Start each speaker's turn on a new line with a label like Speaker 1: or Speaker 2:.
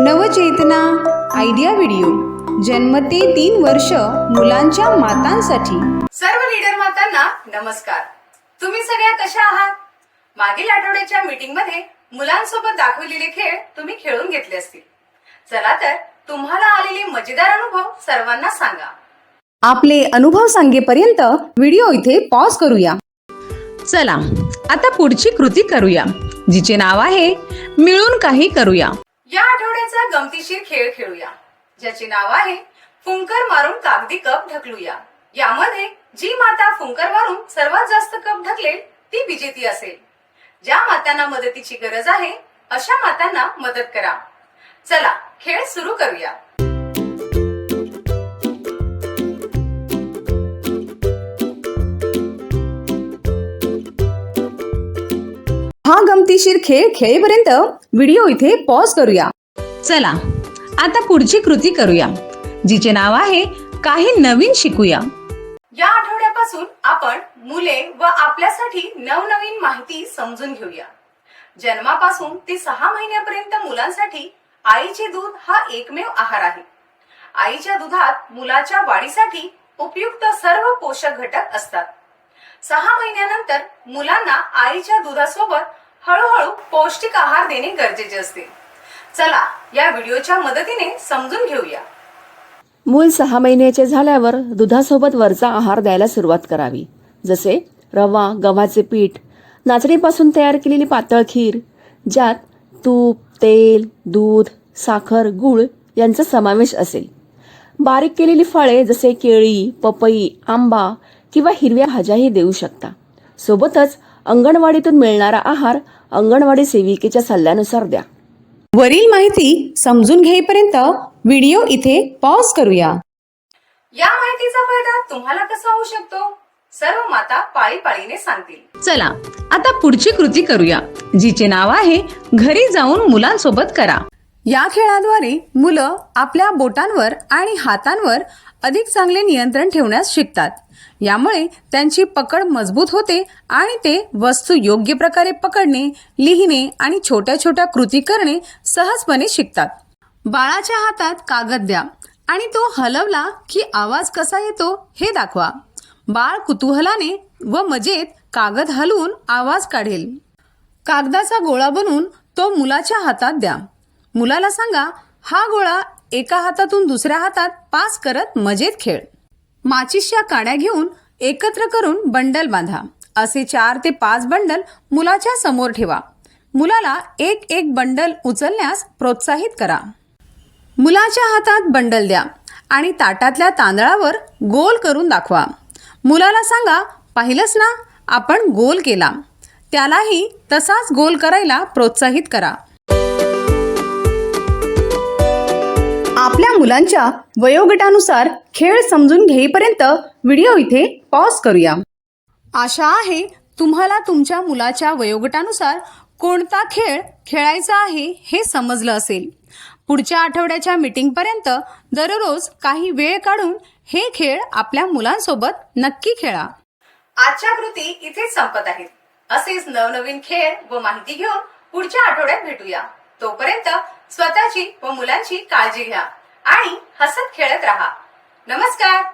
Speaker 1: नवचेतना idea video. जन्म ते तीन वर्ष मुलांच्या मातांसाठी.
Speaker 2: सर्व लीडर मातांना नमस्कार. तुम्ही सगळ्या कशा आहात? मागील आठवड्याच्या मीटिंगमध्ये मुलांसोबत दाखवलेले खेळ तुम्ही खेळून घेतले असतील. चला तर तुम्हाला आलेले मजेदार अनुभव सर्वांना सांगा.
Speaker 1: आपले अनुभव सांगेपर्यंत व्हिडिओ इथे पॉज करूया. चला आता पुढची कृती करूया जिचे नाव आहे मिळून काही करूया.
Speaker 2: गमतीशीर खेळ खेळूया. ज्याचे नाव आहे फुंकर मारून कागदी कप ढकलूया. यामध्ये जी माता फुंकर मारून सर्वात जास्त कप ढकलेल ती विजेती असेल. ज्या मातांना मदतीची गरज आहे अशा मातांना मदत करा. चला खेळ सुरू करूया.
Speaker 1: हा गमतीशीर खेळ खेळेपर्यंत व्हिडिओ इथे पॉज करूया. चला आता पुढची कृती करूया जिचे नाव आहे काही नवीन शिकूया.
Speaker 2: या आठवड्यापासून आपण मुले व आपल्यासाठी नवनवीन माहिती समजून घेऊया. जन्मापासून ते सहा महिन्यापर्यंत मुलांसाठी आईचे दूध हा एकमेव आहार आहे. आईच्या दुधात मुलाच्या वाढीसाठी उपयुक्त सर्व पोषक घटक असतात. सहा महिन्यानंतर मुलांना आईच्या दुधासोबत हळूहळू पौष्टिक आहार देणे गरजेचे असते. चला या व्हिडिओच्या मदतीने समजून घेऊया.
Speaker 3: मूल सहा महिन्याचे झाल्यावर दुधासोबत वरचा आहार द्यायला सुरुवात करावी. जसे रवा गव्हाचे पीठ नाचणीपासून तयार केलेली पातळ खीर ज्यात तूप तेल दूध साखर गूळ यांचा समावेश असेल. बारीक केलेली फळे जसे केळी पपई आंबा किंवा हिरव्या भाज्याही देऊ शकता. सोबतच अंगणवाडीतून मिळणारा आहार अंगणवाडी सेविकेच्या सल्ल्यानुसार द्या.
Speaker 1: वरील माहिती समजून घेईपर्यंत व्हिडिओ इथे पॉज करूया.
Speaker 2: या माहितीचा फायदा तुम्हाला कसा होऊ शकतो? सर्व माता पाळी पाळीने सांगतील.
Speaker 1: चला आता पुढची कृती करूया जिचे नाव आहे घरी जाऊन मुलांसोबत करा. या खेळाद्वारे मुलं आपल्या बोटांवर आणि हातांवर अधिक चांगले नियंत्रण ठेवण्यास शिकतात. यामुळे त्यांची पकड मजबूत होते आणि ते वस्तू योग्य प्रकारे पकडणे लिहिणे आणि छोट्या छोट्या कृती करणे सहजपणे शिकतात. बाळाच्या हातात कागद द्या आणि तो हलवला की आवाज कसा येतो हे दाखवा. बाळ कुतूहलाने व मजेत कागद हलवून आवाज काढेल. कागदाचा गोळा बनवून तो मुलाच्या हातात द्या. मुलाला सांगा हा गोळा एका हातातून दुसऱ्या हातात पास करत मजेत खेळ. माचिसच्या काड्या घेऊन एकत्र करून बंडल बांधा. असे चार ते पाच बंडल मुलाच्या समोर ठेवा. मुलाला एक एक बंडल उचलण्यास प्रोत्साहित करा. मुलाच्या हातात बंडल द्या आणि ताटातल्या तांदळावर गोल करून दाखवा. मुलाला सांगा पाहिलंस ना आपण गोल केला. त्यालाही तसाच गोल करायला प्रोत्साहित करा. आपल्या मुलांच्या वयोगटानुसार खेळ समजून घेईपर्यंत व्हिडिओ इथे पॉज करूया. आशा आहे तुम्हाला तुमच्या मुलाच्या वयोगटानुसार कोणता खेळ खेळायचा आहे हे समजलं असेल. पुढच्या आठवड्याच्या मीटिंगपर्यंत दररोज काही वेळ काढून हे खेळ आपल्या मुलांसोबत नक्की खेळा.
Speaker 2: आजच्या कृती इथेच संपत आहेत. असेच नवनवीन खेळ व माहिती घेऊन पुढच्या आठवड्यात भेटूया. तोपर्यंत स्वतःची व मुलांची काळजी घ्या. आणि हसत खेळत राहा. नमस्कार.